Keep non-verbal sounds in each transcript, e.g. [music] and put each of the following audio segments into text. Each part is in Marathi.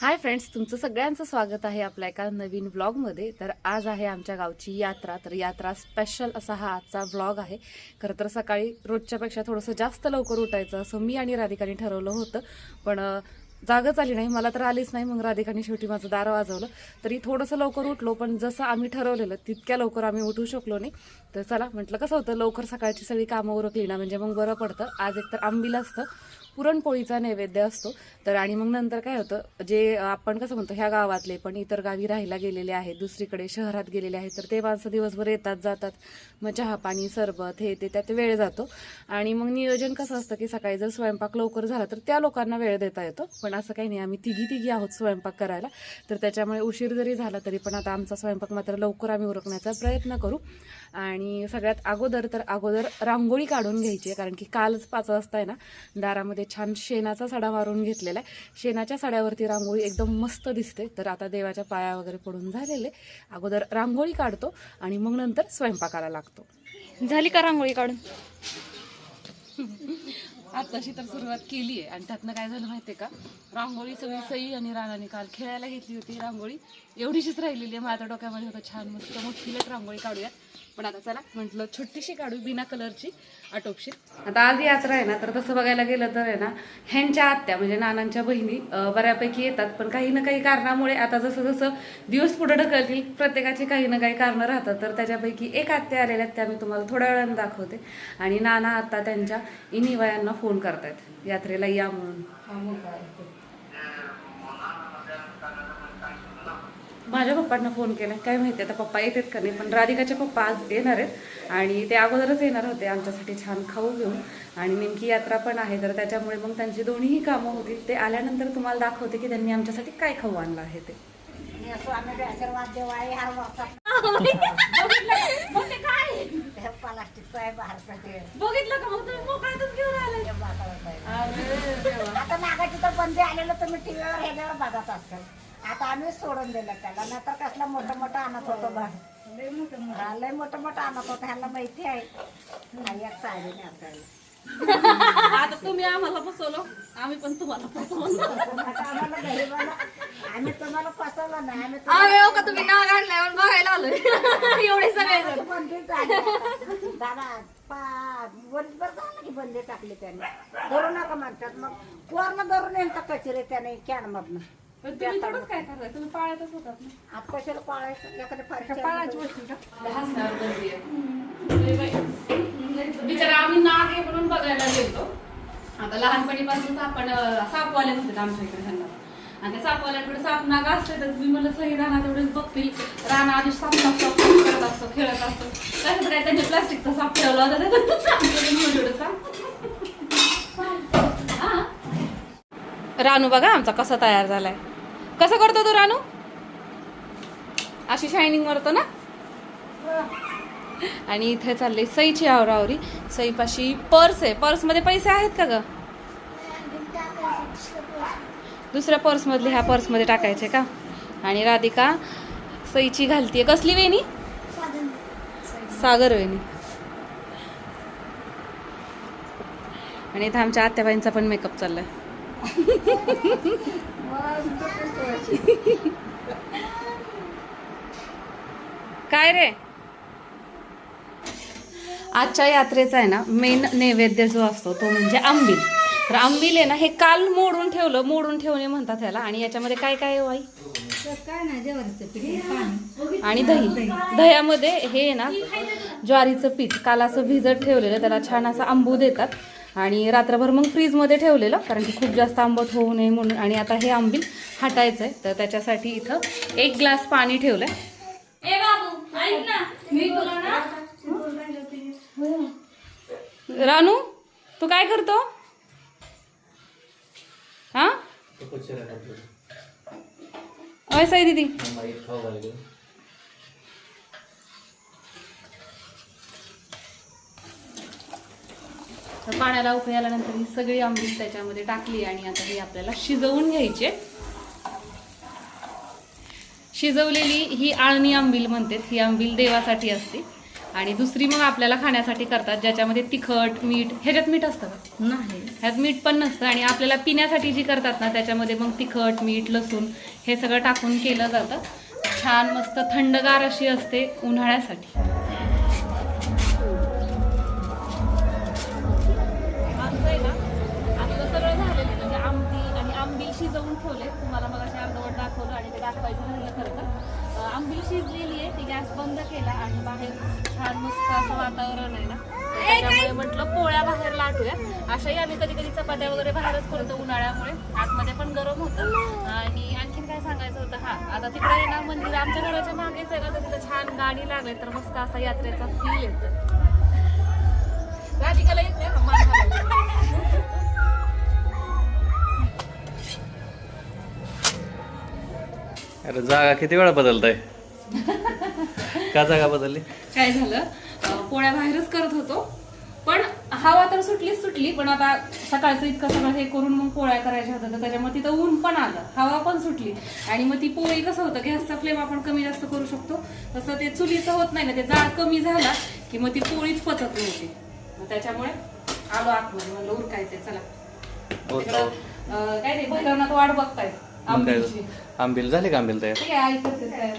हाय फ्रेंड्स तुमचं सगळ्यांचं स्वागत आहे आपल्या एका नवीन व्लॉगमध्ये. तर आज आहे आमच्या गावची यात्रा. तर यात्रा स्पेशल असा हा आजचा व्लॉग आहे. खरं तर सकाळी रोजच्यापेक्षा थोडंसं जास्त लवकर उठायचं असं मी आणि राधिकाने ठरवलं होतं. पण जागच आली नाही. मला तर आलीच नाही. मग राधिकाने शेवटी माझं दार वाजवलं. तरी थोडंसं लवकर उठलो पण जसं आम्ही ठरवलेलं तितक्या लवकर आम्ही उठू शकलो नाही. तर चला म्हटलं कसं होतं? लवकर सकाळची सगळी कामं उरकली ना म्हणजे मग बरं पडतं. आज एकतर आंबील असतं. पुरणपोळीचा नैवेद्य असतो. तर आणि मग नंतर काय होतं जे आपण कसं म्हणतो ह्या गावातले पण इतर गावी राहायला गेलेले आहेत दुसरीकडे शहरात गेलेले आहेत तर ते माणसं दिवसभर येतात जातात. मग चहा पाणी सरबत हे ते त्यात वेळ जातो. आणि मग नियोजन कसं असतं की सकाळी जर स्वयंपाक लवकर झाला तर त्या लोकांना वेळ देता येतो. पण असं काही नाही आम्ही तिघी तिघी आहोत स्वयंपाक करायला. तर त्याच्यामुळे उशीर जरी झाला तरी पण आता आमचा स्वयंपाक मात्र लवकर आम्ही उरकण्याचा प्रयत्न करू. आणि सगळ्यात अगोदर तर अगोदर रांगोळी काढून घ्यायची आहे कारण की कालच पाच वाजता आहे ना दारामध्ये छान शेणाचा सडा मारून घेतलेला आहे. शेणाच्या सड्यावरती रांगोळी एकदम मस्त दिसते. तर आता देवाच्या पाया वगैरे पडून झालेले. अगोदर रांगोळी काढतो आणि मग नंतर स्वयंपाकाला लागतो. झाली का रांगोळी काढून? आताशी तर सुरुवात केली आहे. आणि त्यातनं काय झालं माहितीये का? रांगोळी सगळी सई आणि राणाने काल खेळायला घेतली होती. रांगोळी एवढीशीच राहिलेली आहे. माझ्या डोक्यामध्ये होतं छान मस्त मोठीलाच रांगोळी काढूया पण आता चला. म्हटलं छोटीशी काढू बिना कलरची आटोपशी आता आज यात्रा आहे ना तर तसं बघायला गेलं तर आहे ना ह्यांच्या आत्या म्हणजे नानांच्या बहिणी बऱ्यापैकी येतात पण काही ना काही कारणामुळे आता जसं जसं दिवस पुढे ढकलतील प्रत्येकाची काही ना काही कारणं राहतात. तर त्याच्यापैकी एक आत्या आलेल्या आहेत त्या मी तुम्हाला थोड्या वेळानं दाखवते. आणि नाना आता त्यांच्या इनिवयांना फोन करतायत. यात्रेला या म्हणून. माझ्या पप्पांना फोन केला. काय माहिती आता पप्पा येतात का नाही पण राधिकाचे पप्पा आज येणार आहेत. आणि ते अगोदरच येणार होते आमच्यासाठी छान खाऊ घेऊन. आणि नेमकी यात्रा पण आहे तर त्याच्यामुळे मग त्यांची दोन्हीही कामं होतील. ते आल्यानंतर तुम्हाला दाखवते की त्यांनी आमच्यासाठी काय खाऊ आणलं आहे ते. बघितलं का मग तुम्ही आता मागाची तर बंदी आलेलं तुम्ही टीव्हीवर ह्याच्यावर बघत असाल. आता आम्ही सोडून दिलं त्याला. नाहीतर कसला मोठं मोठं आणत होतो बा. हा, लय मोठं मोठं आणत होतं. ह्याला माहिती आहे. हा, एक साडी नेसायला आता तुम्ही आम्हाला फसवलं. आम्ही पण तुम्हाला फसवलं. आता आम्हाला गरिबाला आम्ही तुम्हाला फसवलं नाही. आम्ही हो का तुम्ही नाव काढलाय? म्हणून बघायला आलोय. एवढे सगळे जण. बंदी झाली. दादा पा वर्षभर झालं की बंदी टाकली त्याने. धरू नका म्हणतात. मग पूर्ण धरून येतात कचरे त्याने कॅन मधनं पण तुम्ही थोडंच काय करताय? तुम्ही पाळतच होतात ना. आता कशाला पाळायचं एखाद्या फारशी पाळायची गोष्टी बिचारा आम्ही नाग म्हणून बघायला गेलो आता लहानपणीपासूनच आपण अं, सापवाले होते आमच्या इकडे ह्यांना आणि त्या सापवाल्यांकडे साप नाग असते तर मी म्हणलं सही राणा तेवढेच बघतील. राणा आधी साप साप साप करत असतो खेळत असतो. कसं काय त्यांनी प्लास्टिकचा साप ठेवला होता. साप. हा. रानू बघा आमचा कसा तयार झालाय. कसं करतो तो रानू? अशी शायनिंग मारतो ना? आणि इथे चालले सईची आवरावरी सईपाशी पर्स आहे. पर्समध्ये पैसे आहेत का ग? दुसऱ्या पर्स मधले ह्या पर्समध्ये टाकायचे का? आणि राधिका सईची घालतीये. कसली वेणी? सागर वेणी. आणि इथं आमच्या आत्याबाईंचा पण मेकअप चाललाय. [laughs] काय रे? आजच्या यात्रेचा आहे ना मेन नैवेद्य जो असतो तो म्हणजे आंबील तर आंबील आहे ना हे काल मोडून ठेवलं मोडून ठेवणे म्हणतात ह्याला. आणि याच्यामध्ये काय काय वाई हो आणि दही. दह्यामध्ये हे आहे ना ज्वारीचं पीठ. काल असं भिजत ठेवलेलं त्याला छान असं आंबू देतात. आणि रात्रभर मग फ्रीजमध्ये ठेवलेलं कारण की खूप जास्त आंबट होऊ नये म्हणून. आणि आता हे आंबील हटायचं आहे तर त्याच्यासाठी इथं एक ग्लास पाणी ठेवलंय. ए बाबू ऐक ना मी तुला ना रानू तू काय करतो? हा? अय साई दीदी. तर पाण्याला उकळी आल्यानंतर ही सगळी आंबील त्याच्यामध्ये टाकली आणि आता ही आपल्याला शिजवून घ्यायची. शिजवलेली ही आळणी आंबील म्हणतात ही आंबील देवासाठी असते. आणि दुसरी मग आपल्याला खाण्यासाठी करतात ज्याच्यामध्ये तिखट मीठ ह्याच्यात मीठ असतं का? नाही. ह्यात मीठ पण नसतं आणि आपल्याला पिण्यासाठी जी करतात ना त्याच्यामध्ये मग तिखट मीठ लसूण हे सगळं टाकून केलं जातं. छान मस्त थंडगार अशी असते उन्हाळ्यासाठी. अं, आंबील शिजलेली आहे ती गॅस बंद केला आणि बाहेर छान मस्त असं वातावरण आहे ना. त्याच्यामुळे म्हटलं पोळ्या बाहेर लाटूया. अशाही आम्ही कधी कधी चपात्या वगैरे बाहेरच करतो उन्हाळ्यामुळे. आतमध्ये पण गरम होतं. आणि आणखीन काय सांगायचं होतं? हा आता तिकडे ना मंदिर. आमच्या घराच्या मागेच आहे ना तर तिथं छान गाडी लागली तर मस्त असा यात्रेचा फील येतो. राधिकाला अरे जागा किती वेळा बदलताय? [laughs] का जागा बदलली? काय झालं? अं, पोळ्या बाहेरच करत होतो. पण हवा तर सुटलीच सुटली पण आता सकाळचं इतकं सगळं हे करून मग पोळ्या करायच्या होत्या तर त्याच्यामुळे तिथं ऊन पण आलं. हवा पण सुटली. आणि मग ती पोळी कसं होतं गॅसचा फ्लेम आपण कमी जास्त करू शकतो. तसं ते चुलीचं होत नाही ना ते जाळ कमी झाला की मग ती पोळीच पचत नव्हती. मग त्याच्यामुळे आलो आतमध्ये म्हणलं उरकायचंय चला. हो तिकडं, अं, काय ते बैलांना वाट बघतायत. मग काय आंबील झाली का आंबील तयार? ठीक आहे आई करते तयार.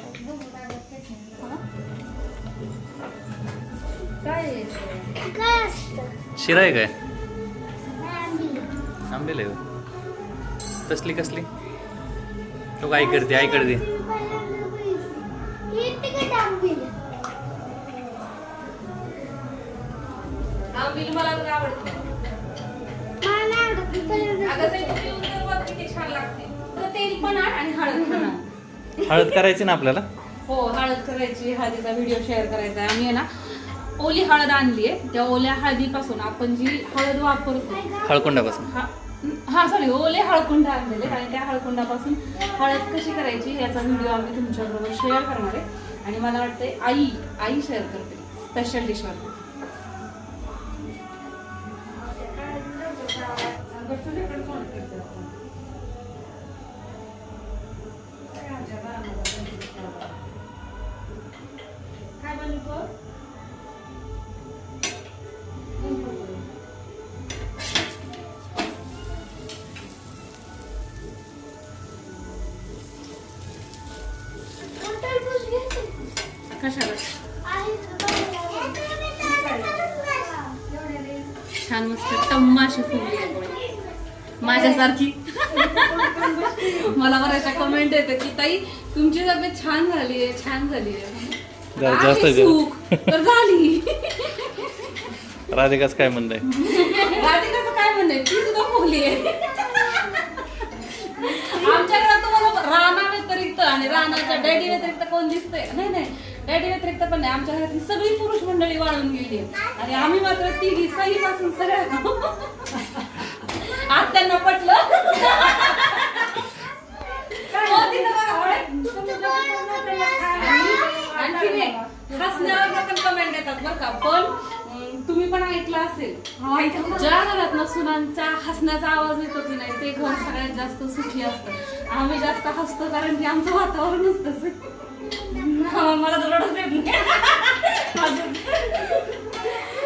शिरा आहे काय? आंबील. आहे. तसली कसली तो आई करते आई करते. मला आवडते. तेल पण आण आणि हळद पण आण. हळद करायची ना आपल्याला? हो हळद करायची हळदीचा व्हिडिओ शेअर करायचा आहे. आम्ही आहे ना ओली हळद आणली आहे. त्या ओल्या हळदीपासून आपण जी हळद वापरतो. हळकुंडापासून. हा हा सॉरी ओले हळकुंड आणलेले. आणि त्या हळकुंडापासून हळद कशी करायची याचा व्हिडिओ आम्ही तुमच्याबरोबर शेअर करणार आहे. आणि मला वाटतंय आई आई शेअर करते. स्पेशल डिशवर माझ्यासारखी मला बऱ्याचशा कमेंट येते की ताई तुमची तब्येत छान झाली आहे छान झाली आहे. सुख. तर झाली. राधिकाच काय म्हणणं आहे राधिकाचं काय म्हणणं आहे ती सुद्धा फुगली आहे. आमच्या घरात तुम्हाला राणा व्यतिरिक्त आणि राणाच्या डॅडी व्यतिरिक्त कोण दिसतंय? नाही नाही. डॅडी व्यतिरिक्त पण नाही. आमच्या घरातली सगळी पुरुष मंडळी वाळून गेली. आणि आम्ही मात्र तिघी सही पासून सगळ्या आज त्यांना पटलं हो, तिथं बघा, होय. आणि आणखीन एक, हसण्यावर पण कमेंट येतात बरं का. पण तुम्ही पण ऐकलं असेल. ज्या घरात ना सुनांचा हसण्याचा आवाज येतो की नाही ते घर सगळ्यात जास्त सुखी असतं. आम्ही जास्त हसतो कारण की आमचं वातावरणच तसं हा, मला तर येत नाही. [laughs]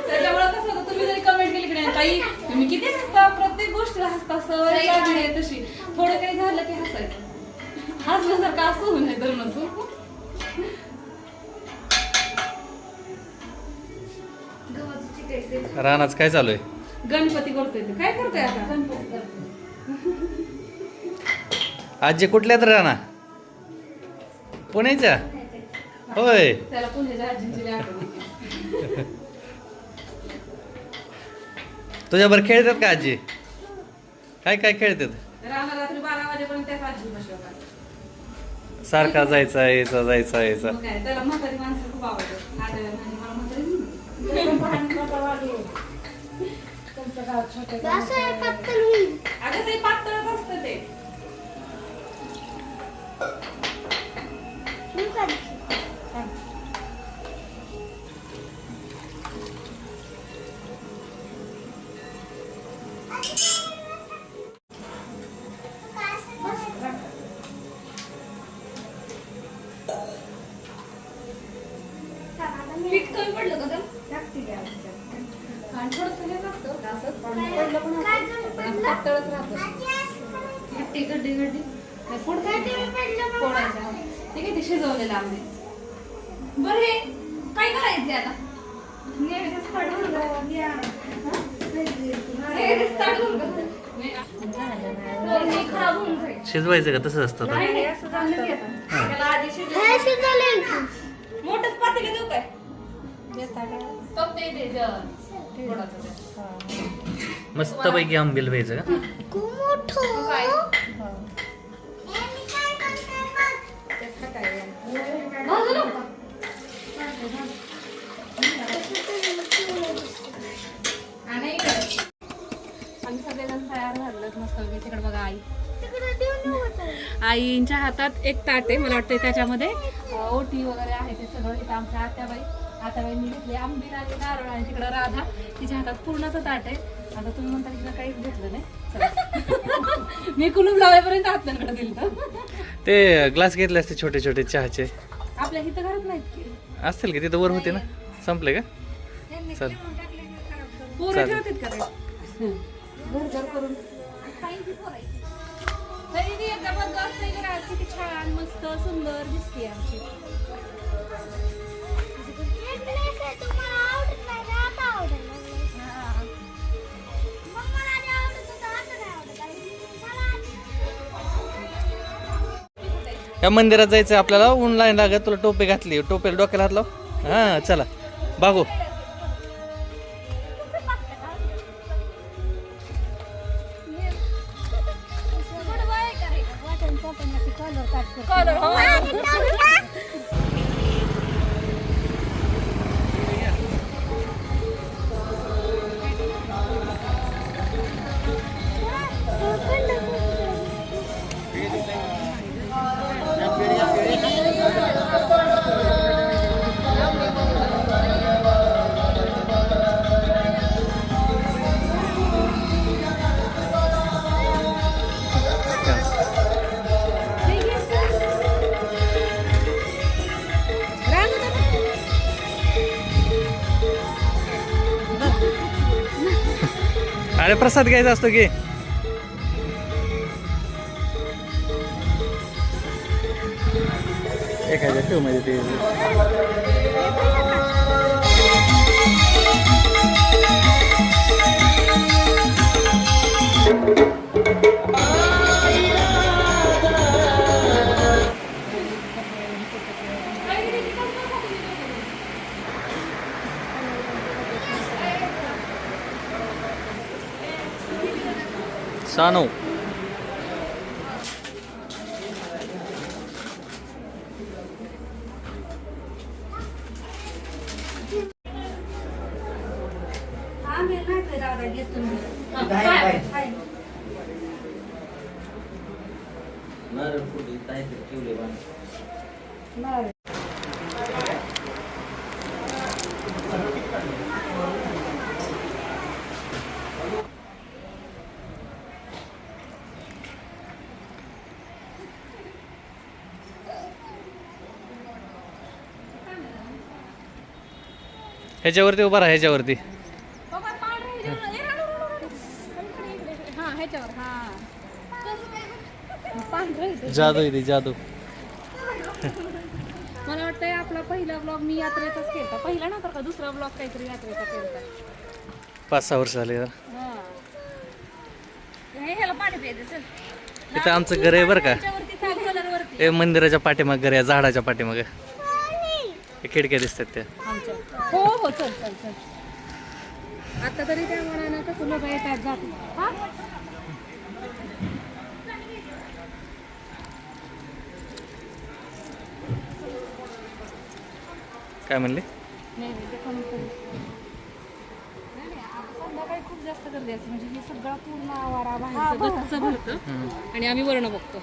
त्याच्यामुळे कसं होतं तुम्ही जरी कमेंट केली की नाही ताई तुम्ही किती हसता? प्रत्येक गोष्टीला हसता सवय लागली आहे तशी. थोडं काही झालं की हसायचं. हसण्यासारखं असं होऊ नये तर नसू रानाच काय चालू आहे? गणपती करतोय काय करतोय आता? गणपती करतोय. आजी कुठल्यात राणा? पुण्याच्या? होय. त्याला पुण्याच्या आजींची आठवण. तुझ्यावर खेळतात का आजी? काय काय खेळतात? सारखा जायचा यायचा जायचा यायचा. मग पीठ कमी पडलं का. आणि थोडंसं असंच पडलं. पण पण असं पातळच राहतं. गड्डी गड्डी गड्डी नाही, फोडायचं. फोडायचं ते किती शिजवलेलं आम्ही बरं हे काय करायचं आता? नेहमीच काढून नेहमीच काढून खराब होऊन जाईल शिजवायचं का तसं असतं. मोठंच पातेलं देऊ काय? तो ते दे जर. थोडंसं दे. मस्तपैकी आंबील व्हायचं का? आम्ही सगळेजण तयार झालो मस्त तिकडे बघा आई. आईंच्या हातात एक ताट आहे मला वाटतं त्याच्यामध्ये. ओटी वगैरे आहे ते सगळं इथं आमच्या आत्याबाई आत्याबाईंनी घेतली. आंबील आणि नारळ आणि तिकडं राधा. तिच्या हातात पूर्णचं ताट आहे. आता तुम्ही म्हणता तिला काहीच घेतलं नाही. चला. [laughs] मी कुलूप लावायपर्यंत हातांकडे दिलं ते ग्लास घेतले असते छोटे छोटे चहाचे. आपल्या इथं घरात नाहीत की? असतील की? तिथं वर होते ना. संपले का? चल. पोरं चालेल. ठेवतात का रे? घर घर करून. तरी ती एकदा बघ गं, सगळं आज किती छान मस्त सुंदर दिसते आमची. हा. या मंदिरात जायचं आपल्याला. ऊन लाईन लागत तुला टोपी घातली. टोपीला डोक्याला हात लाव. हा चला. बागू प्रसाद घ्यायचा असतो की? एखाद्या ठेव म्हणजे ते. Sanu. ह्याच्यावरती उभा राहा ह्याच्यावरती. हा, हा. जादू आहे जादू. मला वाटतंय आपला पहिला ब्लॉग मी यात्रेचाच केलता. पहिला नव्हता का दुसरा ब्लॉग काहीतरी यात्रेचा केलता? पाच सहा वर्ष झाले इथं आमचं घर आहे बरं का. मंदिराच्या पाठीमाग घर आहे झाडाच्या पाठीमाग. खिडक्या दिसतात त्या आमच्या हो हो चल चल चल. आता तरी त्या मनानं कसं लोक येतात जात. हा? काय म्हणले? नाही नाही, ते कमी करू. नाही, नाही, आता संध्याकाळी खूप जास्त गर्दी असते. म्हणजे हे सगळं पूर्ण आवारा बाहेरचं गच्च भरतं. आणि आम्ही वर्ण बघतो.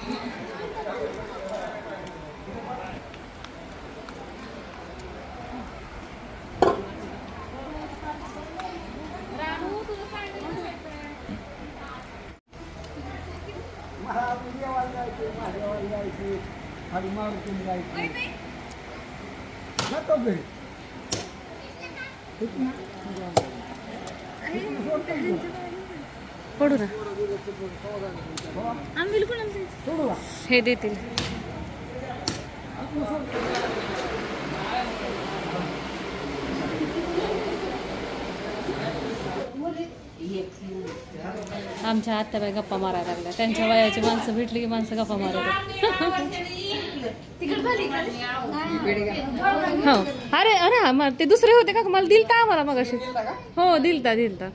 पडू ना. हे देतील. आमच्या आत्याबाई गप्पा मारायला लागल्या. त्यांच्या वयाची माणसं भेटली की माणसं गप्पा मारतात [laughs] [laughs] हो. अरे अरे हा, मग ते दुसरे होते का? मला दिलता आम्हाला मग हो दिलता दिलता.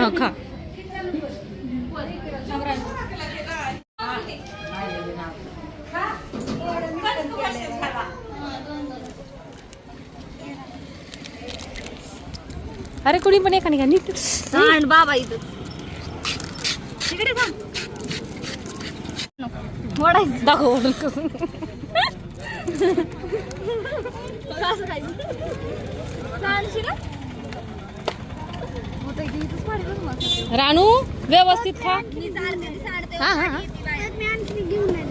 हा खा. अरे कुणी पण एका निघा नीट. बाबा इथं. तिकडे जा वडायचं दाखव कसं. रानू व्यवस्थित खा. हा हा हा. नाही.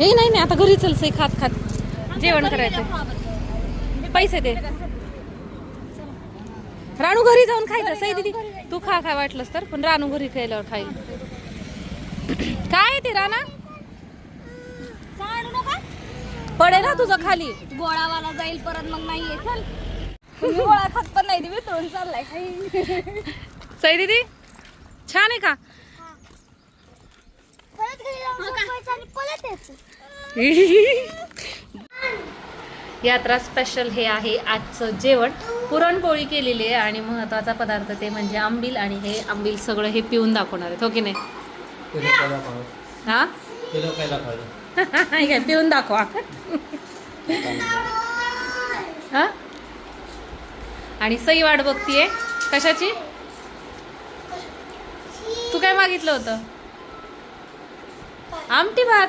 हे नाही नाही आता घरी चल सई खात खात. जेवण करायचं पैसे दे. रानू घरी जाऊन खायचं. सई दिदी तू खा खा वाटलंस तर पण रानू घरी खायल्यावर खाईल. काय आहे ते राणा सांडू नका. पडेल ना तुझं खाली. गोळावाला जाईल परत मग नाहीये चल. [laughs] मी गोळा खात पण नाही मी तोडून चाललाय. सई दिदी छान आहे का? परत घरी जाऊन झोपायचं आणि परत यायचं. [laughs] यात्रा स्पेशल हे आहे आजचं जेवण. पुरणपोळी केलेली आहे आणि महत्त्वाचा पदार्थ ते म्हणजे आंबील आणि हे आंबील सगळं हे पिऊन दाखवणार आहेत हो की नाही? हा? हे काय पिऊन दाखवा हा आणि सई वाट बघतीये कशाची तू काय मागितलं होतं आमटी भात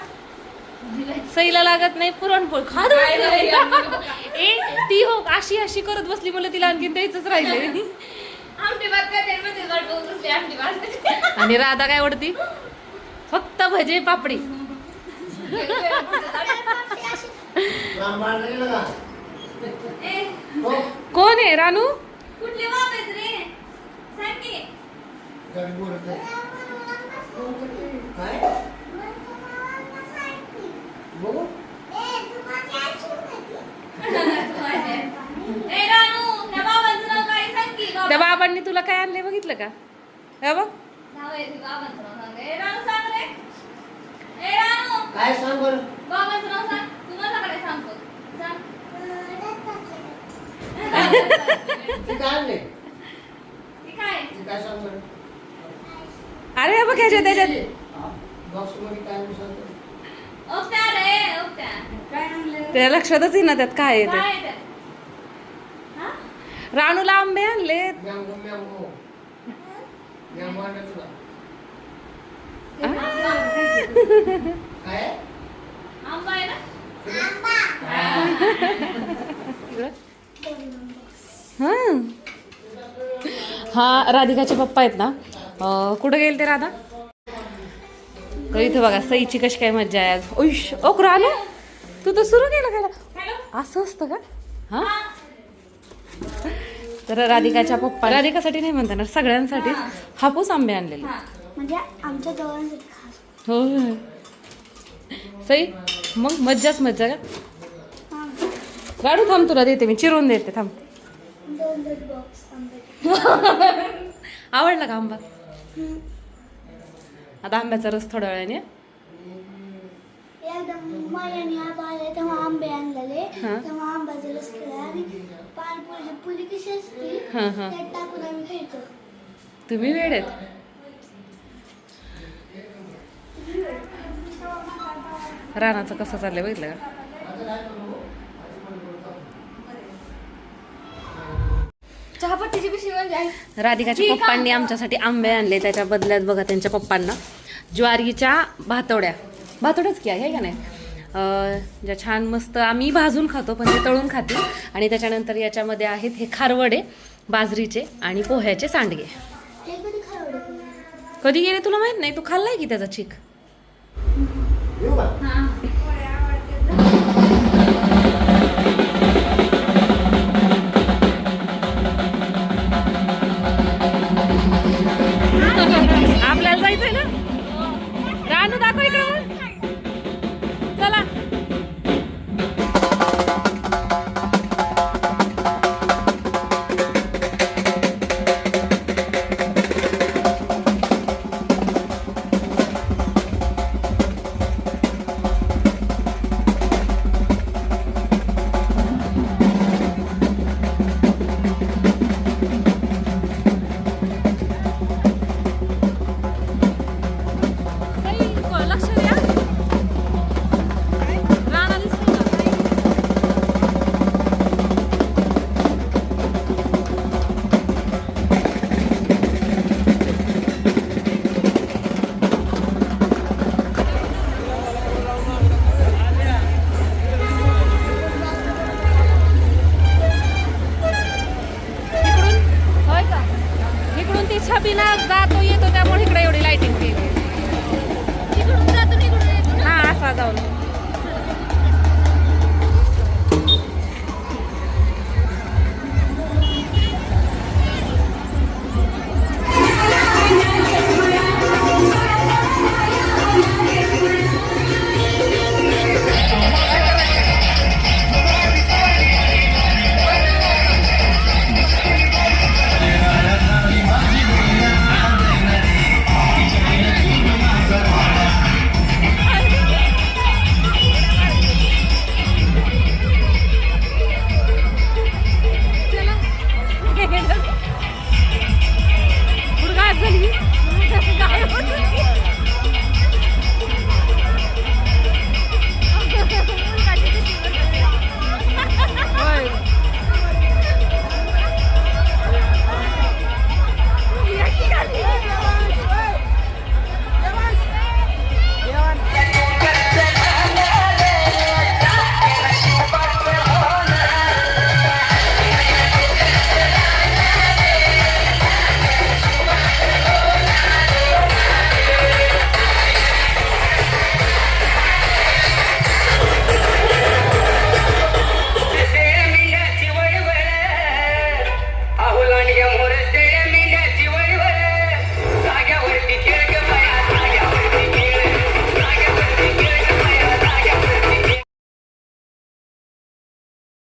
सईला लागत नाही पुरणपोळी खात बसली. ए ती हो अशी अशी करत बसली मला तिला आणखी द्यायचंच राहिले आणि राधा काय आवडती फक्त भजे पापडी कोण आहे रानू? त्या बाबांनी तुला काय आणले बघितलं का? हे बघ. काय सांग बरं? बाबांचं नाव सांग. तू मला काय सांगतो? सांग. ते काय आणले ते काय? ते काय सांग बरं? अरे हे बघ ह्याच्यात त्याच्यात बॉक्समध्ये काय आणलं सांग बरं. ओक्त्या रे ओक्त्या काय आणलं त्या लक्षातच येईना त्यात काय आहे काय ते आहे ते? हा? रानूला आंबे आणलेत. मॅंगो मॅंगो मॅंगो आणलं तुला आहे ना हा राधिकाचे पप्पा आहेत ना. कुठं गेले ते राधा? तर इथं बघा सईची कशी काय मज्जा आहे आज. ओश ओक आलो तू तर सुरू केलं खायला असं असतं का? हा? तर राधिकाच्या पप्पा राधिकासाठी नाही म्हणता ना सगळ्यांसाठीच हापूस आंबे आणलेले. म्हणजे आमच्या खास. हो सई मग मज्जाच मज्जा का? गाडू थांब तुला देते मी. चिरून देते थांब. दोन दोन बॉक्स आंबे. [laughs] आवडला का आंबा? आता आंब्याचा रस थोड्या वेळाने. एकदम मायाने आबा आले तेव्हा आंबे आणलेले. हा. तेव्हा आंब्याचा रस केला आणि पाणीपुरीची पुली कशी असते हां हां. त्यात टाकून आम्ही खायचो. तुम्ही वेळ रानाचं कसं चाललंय बघितलं का? म्हणजे राधिकाच्या पप्पांनी आमच्यासाठी आंबे आणले त्याच्या बदल्यात बघा त्यांच्या पप्पांना. ज्वारीच्या भातोड्या. भातोड्याच की आहे का नाही? ज्या छान मस्त आम्ही भाजून खातो पण ते तळून खाते. आणि त्याच्यानंतर याच्यामध्ये आहेत हे खारवडे बाजरीचे आणि पोह्याचे सांडगे. कधी गेले तुला माहीत नाही? तू खाल्लाय की त्याचा चिक? येऊ का